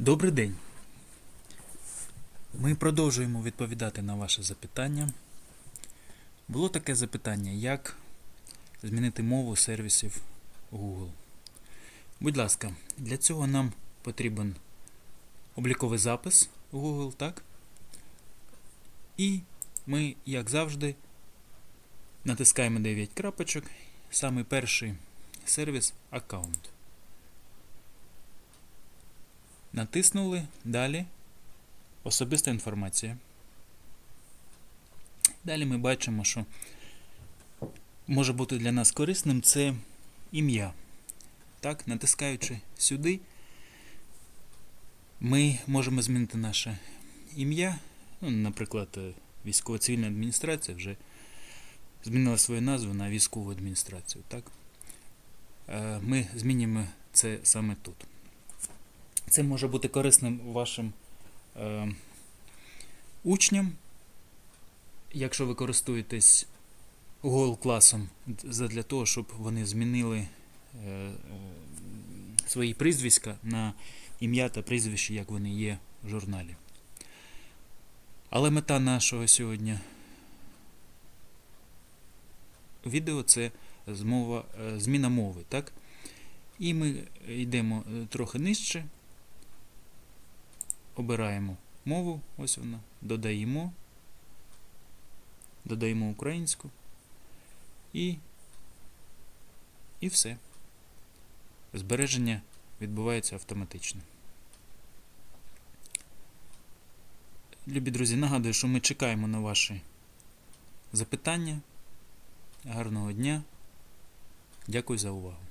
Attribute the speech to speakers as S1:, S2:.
S1: Добрий день. Ми продовжуємо відповідати на ваше запитання. Було таке запитання, як змінити мову сервісів Google. Будь ласка, для цього нам потрібен обліковий запис Google, так? І ми, як завжди, натискаємо 9 крапочок. Самий перший сервіс аккаунт. Натиснули далі особиста інформація. Далі ми бачимо, що може бути для нас корисним це ім'я. Так, натискаючи сюди, ми можемо змінити наше ім'я. Ну, наприклад, е, військово-цивільна адміністрація вже змінила свою назву на військову адміністрацію. Так? Е, Ми змінюємо це саме тут. Це може бути корисним вашим е, учням, якщо ви користуєтесь Google класом для того, щоб вони змінили е, е, свої прізвиська на ім'я та прізвище, як вони є в журналі. Але мета нашого сьогодні відео це змова, е, зміна мови. так? І ми йдемо е, трохи нижче. Обираємо мову, ось вона, додаємо, додаємо українську і, і все. Збереження відбувається автоматично. Любі друзі, нагадую, що ми чекаємо на ваші запитання. Гарного дня. Дякую за увагу.